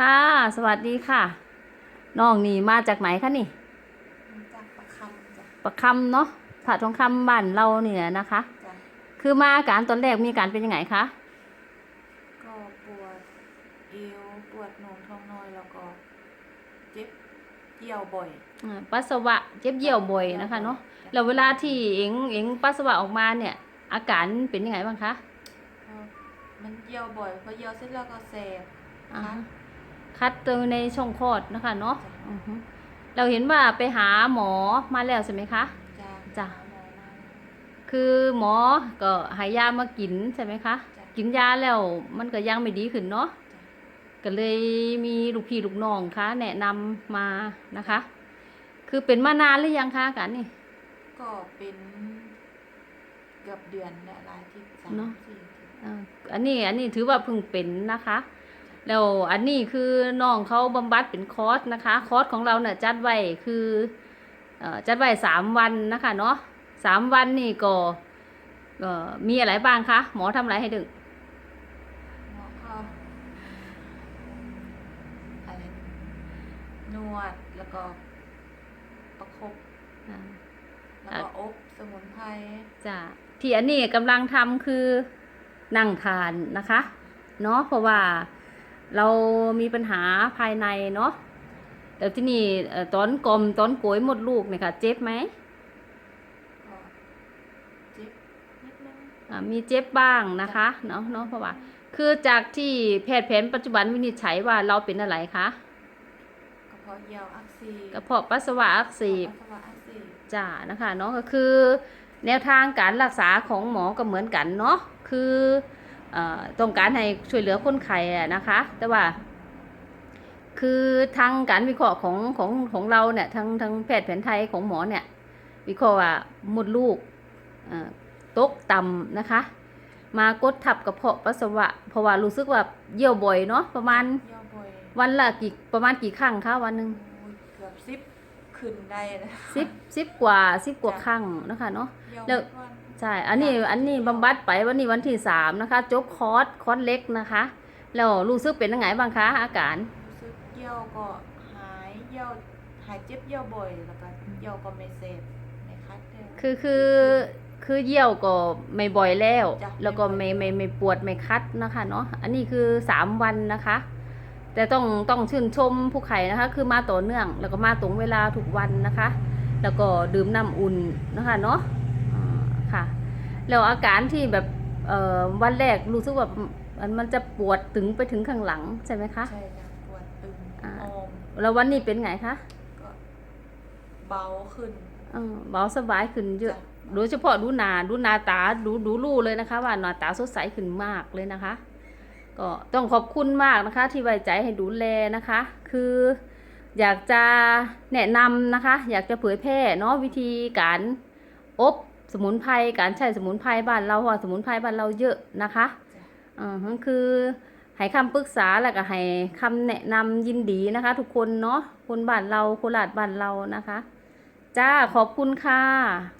ค่ะ สวัสดีค่ะ น้องนี่มาจากไหนคะนี่ จากประคำจ้ะประคำเนาะผาทองคำบ้านเราเนี่ยนะคะ จ้ะคือมาอาการตอนแรกมีอาการเป็นยังไงคะ ก็ปวดเอวปวดโหนงท้องน้อยแล้วก็เจ็บเยี่ยวบ่อยอ่าปัสสาวะเจ็บเยี่ยวบ่อยนะคะเนาะ แล้วเวลาที่เอ็งเอ็งปัสสาวะออกมาเนี่ย อาการเป็นยังไงบ้างคะก็มันเยี่ยวบ่อยพอเยี่ยวเสร็จแล้วก็แสบอ่าคัด คัดตัวในช่องคลอดนะคะเนาะจ้ะอือฮึเราเห็นว่าไปหาหมอมาแล้วใช่ไหมคะ จ้ะจ้ะหาหมอมาคือหมอก็ให้ยามากินใช่ไหมคะจ้ะกินยาแล้วมันก็ยังไม่ดีขึ้นเนาะจ้ะก็เลยมีลูกพี่ลูกน้องคะแนะนำมานะคะ คือเป็นมานานหรือยังคะอากันนี่ ก็เป็นเกือบเดือนและหลายอาที่สามเนอะ สี่อาทิตย์ อ่าอันนี้อันนี้ถือว่าเพิ่งเป็นนะคะ แล้วอันนี้คือน้องเขาบำบัดเป็นคอร์สนะคะ คอร์สของเราเนี่ยจัดไว้คือเอ่อจัดไว้สามวันนะคะเนาะสามวันนี่ก็เอ่อมีอะไรบ้างคะ หมอทำอะไรให้ดึงหมอก็อะไรนวดแล้วก็ประคบอ่าแล้วก็อบสมุนไพรจ้ะที่อันนี้กำลังทำคือนั่งทานนะคะ เนาะเพราะว่า เรามีปัญหาภายในเนาะแต่ที่นี่เอ่อตอนกลมตอนโกยหมดลูกเนี่ยค่ะ เจ็บไหมก็เจ็บนิดนึงอ่ามีเจ็บบ้างนะคะเนาะเนาะเพราะว่า คือจากที่แพทย์แผนปัจจุบันวินิจฉัยว่าเราเป็นอะไรคะกระเพาะเหี่ยวอักเสบกระเพาะปัสสาวะอักเสบปัสสาวะอักเสบจ้านะคะเนาะก็คือ แนวทางการรักษาของหมอก็เหมือนกันเนาะคือเอ่อ ต้องการให้ช่วยเหลือคนไข้อะนะคะ แต่ว่า คือทางการวิเคราะห์ของของของเราเนี่ยทางทางแพทย์แผนไทยของหมอเนี่ย วิเคราะห์ว่ามดลูกเอ่อตกต่ำนะคะ มากดทับกระเพาะปัสสาวะเพราะว่ารู้สึกว่าเยี่ยวบ่อยเนาะประมาณเหี่ยวบ่อยวันละกี่ประมาณกี่ครั้งคะวันหนึ่งโอ้ยเกือบสิบขึ้นได้นะสิบสิบกว่าสิบกว่าครั้งนะคะเนาะเหี่ยวแล้วทุกวัน ใช่ อันนี้อันนี้บำบัดไปวันนี้วันที่สามนะคะ จบคอร์สคอร์สเล็กนะคะ แล้วรู้สึกเป็นยังไงบ้างคะอาการรู้สึกเหี่ยวก็หายเหี่ยวหายเจ็บเหี่ยวบ่อยแล้วก็เหี่ยวก็ไม่เสพไม่คัดเลยคือคือคือเยี่ยวก็ไม่บ่อยแล้วจ้ะแล้วก็ไม่ไม่บ่อยไม่ไม่ปวดไม่คัดนะคะเนาะอันนี้คือสามวันนะคะ แต่ต้องต้องชื่นชมผู้ไข่นะคะ คือมาต่อเนื่องแล้วก็มาตรงเวลาทุกวันนะคะ แล้วก็ดื่มน้ำอุ่นนะคะเนาะอ่า ค่ะ แล้วอาการที่แบบเอ่อวันแรกรู้สึกว่ามันมันจะปวดถึงไปถึงข้างหลังใช่ไหมคะใช่จ้ะปวดตึงอ่าออมแล้ววันนี้เป็นไงคะก็เบาขึ้นเออเบาสบายขึ้นเยอะจ้ะโดยเฉพาะดูหนาดูหนาตาดูดูรูเลยนะคะ ว่าหน้าตาสดใสขึ้นมากเลยนะคะ ก็ต้องขอบคุณมากนะคะ ที่ไว้ใจให้ดูแลนะคะ คืออยากจะแนะนำนะคะ อยากจะเผยแพร่เนาะวิธีการอบ สมุนไพรการใช้สมุนไพรบ้านเราเพราะว่าสมุนไพรบ้านเราเยอะนะคะอ่าคือให้คำปรึกษาแล้วก็ให้คำแนะนำยินดีนะคะ ทุกคนเนาะคนบ้านเราโคราชบ้านเรานะคะ จ้าขอบคุณค่ะ